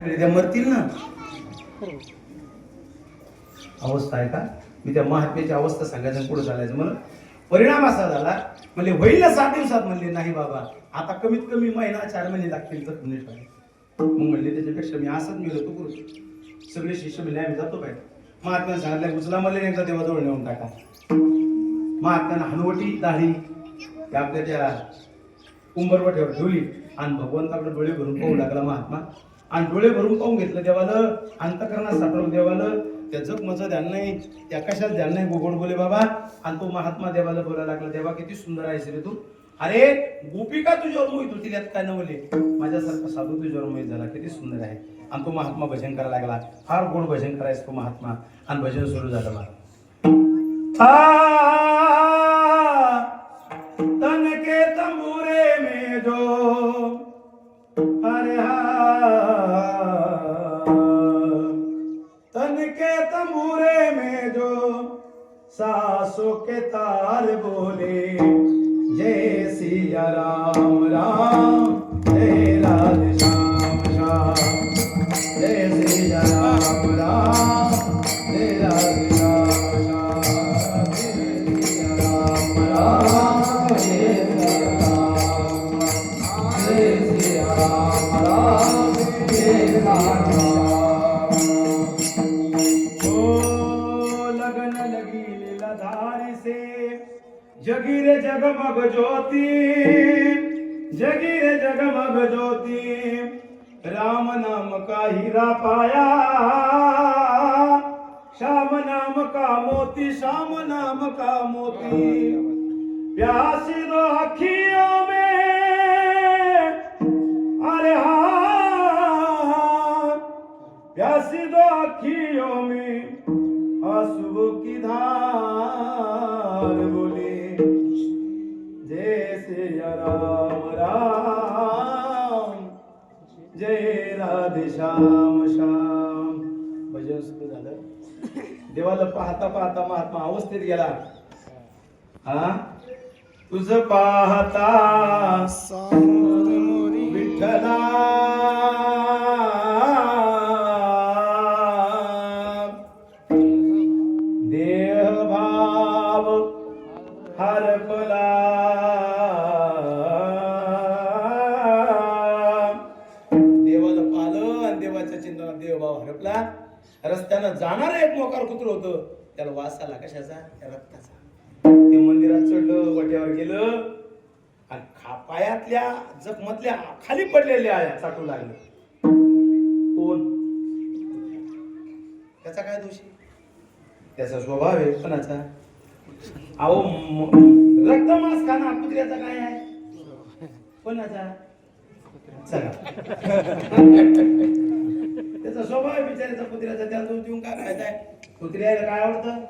त्या मरतील ना. अवस्था आहे का? मी त्या महात्म्याची अवस्था सांगायचं पुढे चालायचं. म्हणून परिणाम असा झाला. म्हणजे होईल ना सात दिवसात. म्हणले नाही बाबा. आता कमीत कमी महिना चार महिने लागतील तर नीट मग म्हणले त्याच्यापेक्षा मी असंच मी होतो करू सगळे शिष्य म्हणले आम्ही जातो काय महात्म्याने सांगितलं उचला मला एकदा देवाजवळ नेऊन टाका. महात्म्यानं हनुवटी दाढी त्या आपल्या त्या कुंभरवट्यावर ठेवली आणि भगवंताकडे डोळे भरून पाहू लागला महात्मा. आणि डोळे भरून पाहून घेतलं देवाला अंतकरणात साठवलं देवाला. त्या जगमचं ध्यान नाही त्या कशात ध्यान नाही गोगोड बोले बाबा. आणि तो महात्मा देवाला बोलायला लागला देवा किती सुंदर आहेस रे तू. अरे गोपिका तुझ्यावर मोहित होती? त्यात काय नवले? माझ्यासारखा साधू तुझ्यावर मोहित झाला किती सुंदर आहे. आणि तो महात्मा भजन करायला लागला. फार गोड भजन करायचं तो महात्मा. आणि भजन सुरू झालं मला सासों के तार बोले। जय सिया राम राम जय जगी रे जगमग ज्योति जगी रे जगमग ज्योति राम नाम का हीरा पाया श्याम नाम का मोती श्याम नाम का मोती। प्यासी दो अखियों में अरे हाँ। प्यासी दो अखियों में आंसुओं की धार बोली। जय श्री राम राम. जय राधे श्याम श्याम. भजन सुरू झालं. देवाला पाहता पाहता महात्मा अवस्थेत गेला. हा? तुझ पाहता विठ्ठला. देह भाव हरपला. देवभाव रस्त्यानं जाणार एक मोकार कुत्र होतं त्याला वास आला कशाचा? त्या रक्ताचा. ते मंदिरात चढलं वट्यावर गेलं आणि खा- पायातल्या जखमतल्या खाली पडलेल्या आया चाटू लागलं. कोण? त्याचा काय दोषी त्याचा स्वभाव आहे कोणाचा? अहो रक्त मास खाना कुत्र्याचा काय आहे? कोणाचा? चला. स्वभाव आहे बिचाऱ्याचा कुत्र्याचा त्याला दोष देऊन काय फायदा आहे कुत्र्याला काय आवडतं?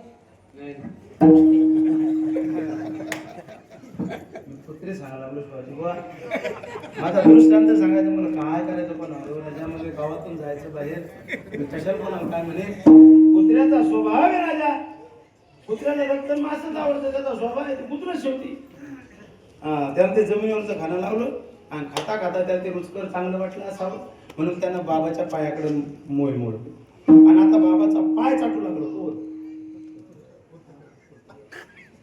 कुत्रे सांगायला लागलो शिवाजी. बुवा माझा दृष्टांत सांगायचं मला काय करायचं पण राजामध्ये गावातून जायचं बाहेर कशाला कोणाला काय म्हणे? कुत्र्याचा स्वभाव आहे राजा. कुत्र्याला रक्त मासच आवडतं त्याचा स्वभाव आहे. ते कुत्र शेवटी. हा त्याला ते जमिनीवरचं खाणं लावलं आणि खाता खाता त्याला ते रुचकर चांगलं वाटलं असावं. म्हणून त्यानं बाबाच्या पायाकडे मोय मोडली. आणि आता बाबाचा पाय चाटू लागलो हो.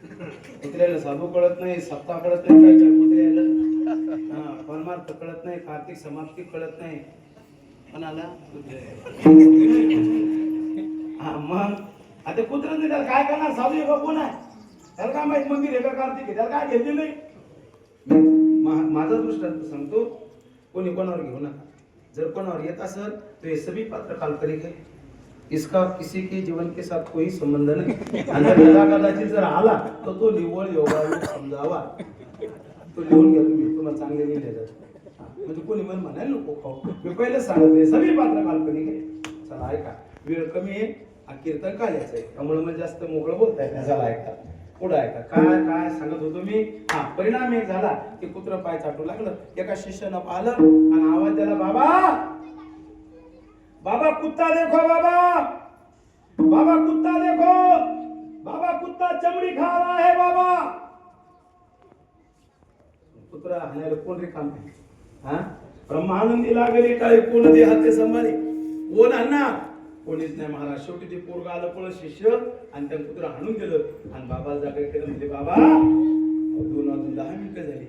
तो कुत्र्याला साधू कळत नाही सत्ता कळत नाही काय काय कुत्र्याला. हा परमार्थ कळत नाही कार्तिक समाप्ती कळत नाही. पण हा मग आता कुत्र नाही त्याला काय करणार? साधू आहे कोण आहे? त्याला काय माहीत मंदिर आहे का कार्तिक आहे त्याला काय घेतली नाही. माझा दृष्टांत सांगतो कोणी कोणावर घेऊ नका. जर कोणावर येत असेल तो हे सभी पात्र काल्पनिक है इसका किसी के जीवन के साथ कोई संबंध नाही. आणि जर जर आला तर तो निव्वळ योगायोग समजावा. तो लिहून घ्या तुम्ही. तुम्हाला चांगले लिहिले जातात. म्हणजे कोणी मन म्हणायला नको खाऊ. मी पहिलेच सांगत नाही सभी पात्र काल्पनिक आहे. चला ऐका. वेळ कमी आहे. आणि कीर्तन काय यायचं आहे. त्यामुळे मला जास्त मोकळं बोलता येत चला ऐका. पुढे ऐका काय काय सांगत होतो मी? हा परिणाम एक झाला की कुत्र पाय चाटू लागलं. एका शिष्यानं पाहिलं आणि आवाज दिला बाबा! बाबा कुत्ता देखो बाबा! बाबा कुत्ता देखो! बाबा कुत्ता चमड़ी खा रहा है बाबा! कुत्रा हाणायला कोण रे काम हा? ब्रह्मानंदी लागले काय कोण दे हाते सांभाळे? कोण अण्णा कोणीच नाही महाराज. शेवटी ते पोरग आलं पण शिष्य आणि त्या कुत्र हाणून गेलं. आणि बाबा जागा केलं म्हणजे बाबा दोन अजून दहा मिनिटं झाली.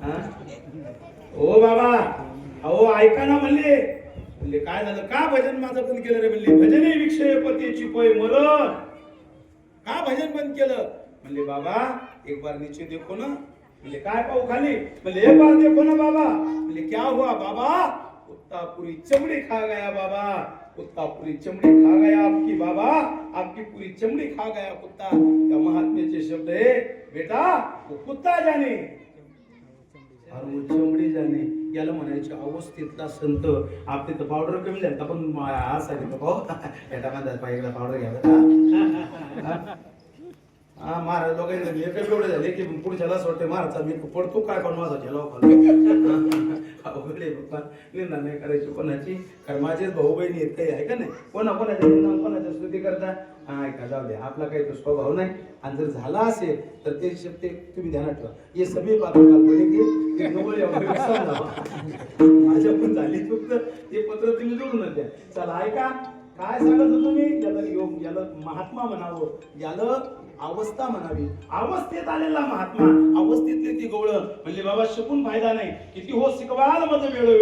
हा? हो बाबा. अहो ऐका ना म्हणले. म्हणले काय झालं? का भजन माझं बंद केलं रे? म्हणले भजने विक्षय पतीची पय मरण. का भजन बंद केलं? म्हणले बाबा एक बार नीचे देखो ना. म्हणले काय पाहू खाली? म्हणले एक बार देखो ना बाबा. म्हणले क्या हुआ बाबा? कुत्ता पूरी चमड़ी खा गया बाबा। कुत्ता पूरी चमड़ी खा गया आपकी बाबा। आपकी पूरी चमड़ी खा गया कुत्ता। त्या महात्म्याचे शब्द आहे बेटा वो कुत्ता जाने। अरे वो चमडी जाणे याला म्हणायचे अवस्थेतला संत आपले तर पावडर कमी झालं पण आज सांगितलं पाहू एटा माझा पाहिजे पावडर घ्यायला हा महाराज लोकांना एकच एवढे झाले की पुढच्याला वाटते महाराजचा मी पडतो काय पण माझा झेलाव बाप्पा निंदा नाही करायची कोणाची. कारण माझेच भाऊ बहिणी आहेत काही आहे का नाही? कोणा कोणाच्या निंदा कोणाच्या स्तुती करता? हा ऐका जाऊ दे. आपला काही तो स्वभाव नाही. आणि जर झाला असेल तर ते शब्द तुम्ही ध्यानात ठेवा. हे सगळे पात्र माझ्या पण झाली चूक तर ते पत्र तुम्ही जोडून द्या. चला ऐका. काय सांगत होतो मी? याला योग याला महात्मा म्हणावं. याला अवस्था म्हणावी. अवस्थेत आलेला महात्मा. अवस्थेतले ती गवळ. म्हणजे बाबा शिकून फायदा नाही. किती हो शिकवाल मग वेळोवेळी.